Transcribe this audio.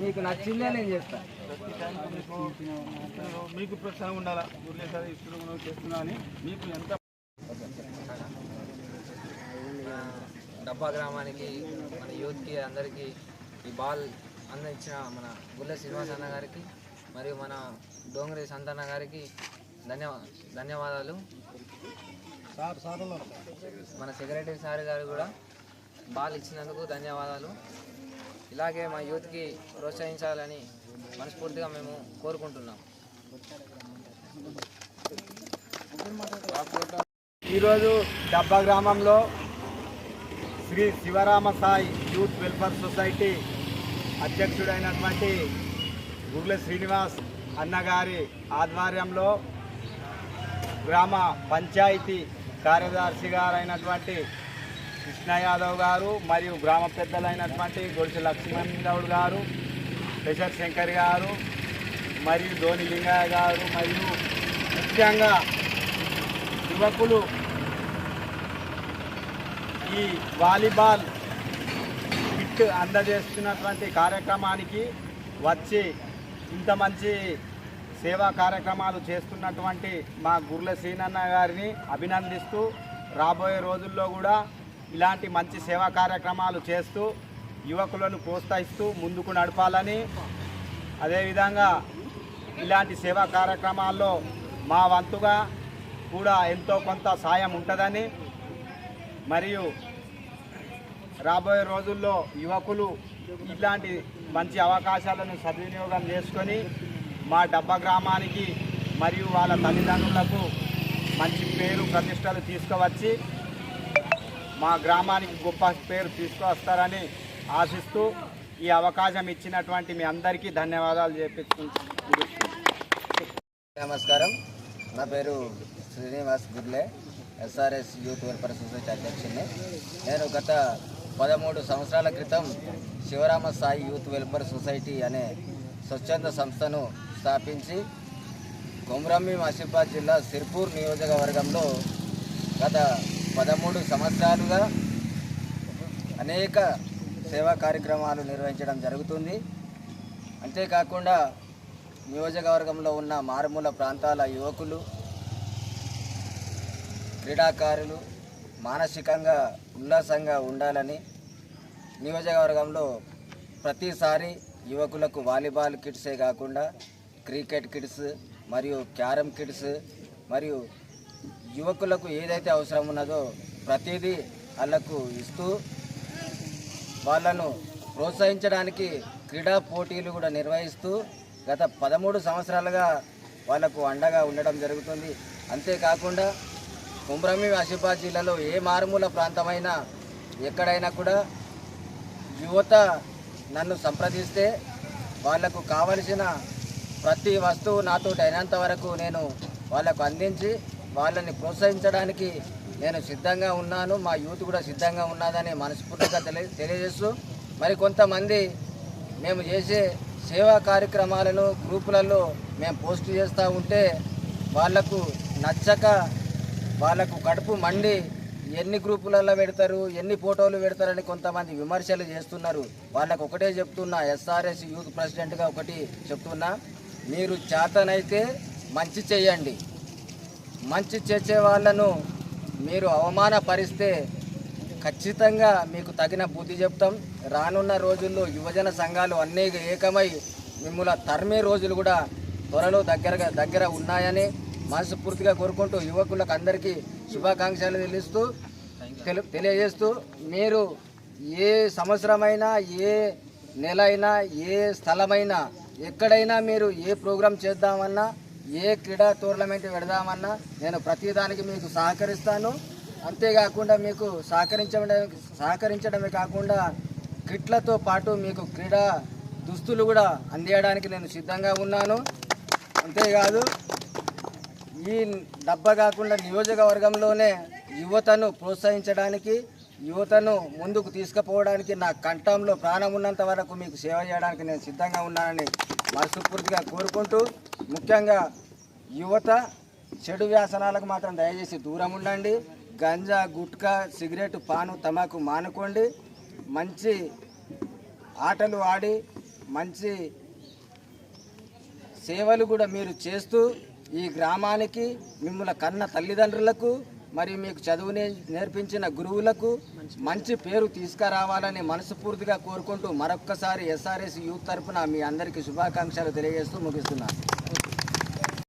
నీకు నచ్చిందే నేను టైంకి మీకు మీకు ప్రోత్సాహం ఉండాలా? ఊర్లే సార్ చేస్తున్నా అని మీకు ఎంత డబ్బా గ్రామానికి మన యూత్కి అందరికీ ఈ బాల్ అందించిన మన గుల్ల శ్రీనివాస్ అన్న గారికి మరియు మన డోంగరి సంతన్న గారికి ధన్యవా ధన్యవాదాలు. మన సెక్రటరీ సార్ గారు కూడా బాల్ ఇచ్చినందుకు ధన్యవాదాలు. ఇలాగే మా యూత్కి ప్రోత్సహించాలని మనస్ఫూర్తిగా మేము కోరుకుంటున్నాం. ఈరోజు డబ్బా గ్రామంలో Shri Sivarama Sai youth welfare society అధ్యక్షుడైనటువంటి Gurla Srinivas అన్నగారి ఆధ్వర్యంలో గ్రామ పంచాయతీ కార్యదర్శి గారైనటువంటి కృష్ణ యాదవ్ గారు మరియు గ్రామ పెద్దలైనటువంటి గొడిసి లక్ష్మణ్ గౌడ్ గారు శశర్ శంకర్ గారు మరియు ధోని లింగయ్య గారు మరియు ముఖ్యంగా యువకులు ఈ వాలీబాల్ కిట్ అందజేస్తున్నటువంటి కార్యక్రమానికి వచ్చి ఇంత మంచి సేవా కార్యక్రమాలు చేస్తున్నటువంటి మా గుర్ల శ్రీనన్న గారిని అభినందిస్తూ రాబోయే రోజుల్లో కూడా ఇలాంటి మంచి సేవా కార్యక్రమాలు చేస్తూ యువకులను ప్రోత్సహిస్తూ ముందుకు నడపాలని. అదేవిధంగా ఇలాంటి సేవా కార్యక్రమాల్లో మా వంతుగా కూడా ఎంతో కొంత సాయం ఉంటుందని. మరియు రాబోయే రోజుల్లో యువకులు ఇలాంటి మంచి అవకాశాలను సద్వినియోగం చేసుకొని మా డబ్బా గ్రామానికి మరియు వాళ్ళ తల్లిదండ్రులకు మంచి పేరు ప్రతిష్టలు తీసుకువచ్చి మా గ్రామానికి గొప్ప పేరు తీసుకువస్తారని ఆశిస్తూ ఈ అవకాశం ఇచ్చినటువంటి మీ అందరికీ ధన్యవాదాలు చేపించుకుంటున్నాను. నమస్కారం. నా పేరు Srinivas Gurle SRS youth welfare society అధ్యక్షుడిని. నేను గత పదమూడు సంవత్సరాల క్రితం Sivarama Sai youth welfare society అనే స్వచ్ఛంద సంస్థను స్థాపించి కొమరమ్మి ఆసిఫాబాద్ జిల్లా సిర్పూర్ నియోజకవర్గంలో గత పదమూడు సంవత్సరాలుగా అనేక సేవా కార్యక్రమాలు నిర్వహించడం జరుగుతుంది. అంతేకాకుండా నియోజకవర్గంలో ఉన్న మారుమూల ప్రాంతాల యువకులు క్రీడాకారులు మానసికంగా ఉల్లాసంగా ఉండాలని నియోజకవర్గంలో ప్రతిసారి యువకులకు వాలీబాల్ కిట్సే కాకుండా క్రికెట్ కిట్స్ మరియు క్యారమ్ కిట్స్ మరియు యువకులకు ఏదైతే అవసరం ఉన్నదో ప్రతిదీ వాళ్ళకు ఇస్తూ వాళ్ళను ప్రోత్సహించడానికి క్రీడా పోటీలు కూడా నిర్వహిస్తూ గత పదమూడు సంవత్సరాలుగా వాళ్ళకు అండగా ఉండడం జరుగుతుంది. అంతేకాకుండా కుమ్రమి ఆసిఫాబాద్ జిల్లాలో ఏ మారుమూల ప్రాంతమైనా ఎక్కడైనా కూడా యువత నన్ను సంప్రదిస్తే వాళ్ళకు కావలసిన ప్రతి వస్తువు నాతో అయినంత వరకు నేను వాళ్ళకు అందించి వాళ్ళని ప్రోత్సహించడానికి నేను సిద్ధంగా ఉన్నాను. మా యూత్ కూడా సిద్ధంగా ఉన్నదని మనస్ఫూర్తిగా తెలియ తెలియజేస్తూ మరి కొంతమంది మేము చేసే సేవా కార్యక్రమాలను గ్రూపులలో మేము పోస్ట్ చేస్తూ ఉంటే వాళ్ళకు నచ్చక వాళ్ళకు కడుపు మండి ఎన్ని గ్రూపులలో పెడతారు ఎన్ని ఫోటోలు పెడతారని కొంతమంది విమర్శలు చేస్తున్నారు. వాళ్ళకు ఒకటే చెప్తున్నా ఎస్ఆర్ఎస్ యూత్ ప్రెసిడెంట్గా ఒకటి చెప్తున్నా మీరు చేతనైతే మంచి చేయండి. మంచి చేసే వాళ్ళను మీరు అవమానపరిస్తే ఖచ్చితంగా మీకు తగిన బుద్ధి చెప్తాం. రానున్న రోజుల్లో యువజన సంఘాలు అన్నీ ఏకమై మిమ్మల్ని తరిమే రోజులు కూడా త్వరలో దగ్గరగా దగ్గర ఉన్నాయని మనస్ఫూర్తిగా కోరుకుంటూ యువకులకు అందరికీ శుభాకాంక్షలు తెలుస్తూ తెలియజేస్తూ మీరు ఏ సంవత్సరమైనా ఏ నెల అయినా ఏ స్థలమైనా ఎక్కడైనా మీరు ఏ ప్రోగ్రాం చేద్దామన్నా ఏ క్రీడా టోర్నమెంట్ పెడదామన్నా నేను ప్రతిదానికి మీకు సహకరిస్తాను. అంతేకాకుండా మీకు సహకరించడమే సహకరించడమే కాకుండా కిట్లతో పాటు మీకు క్రీడా దుస్తులు కూడా అందియడానికి నేను సిద్ధంగా ఉన్నాను. అంతేకాదు ఈ డబ్బా కాకుండా నియోజకవర్గంలోనే యువతను ప్రోత్సహించడానికి యువతను ముందుకు తీసుకుపోవడానికి నా కంఠంలో ప్రాణం ఉన్నంత వరకు మీకు సేవ చేయడానికి నేను సిద్ధంగా ఉన్నానని మనస్ఫూర్తిగా కోరుకుంటూ ముఖ్యంగా యువత చెడు వ్యాసనాలకు మాత్రం దయచేసి దూరం ఉండండి. గంజా గుట్కా సిగరెట్ పాను తమాకు మానుకోండి. మంచి ఆటలు ఆడి మంచి సేవలు కూడా మీరు చేస్తూ ఈ గ్రామానికి మిమ్మల్ని కన్న తల్లిదండ్రులకు మరి మీకు చదువుని నేర్పించిన గురువులకు మంచి పేరు తీసుకురావాలని మనస్ఫూర్తిగా కోరుకుంటూ మరొక్కసారి ఎస్ఆర్ఎస్ యూత్ తరపున మీ అందరికీ శుభాకాంక్షలు తెలియజేస్తూ ముగిస్తున్నాను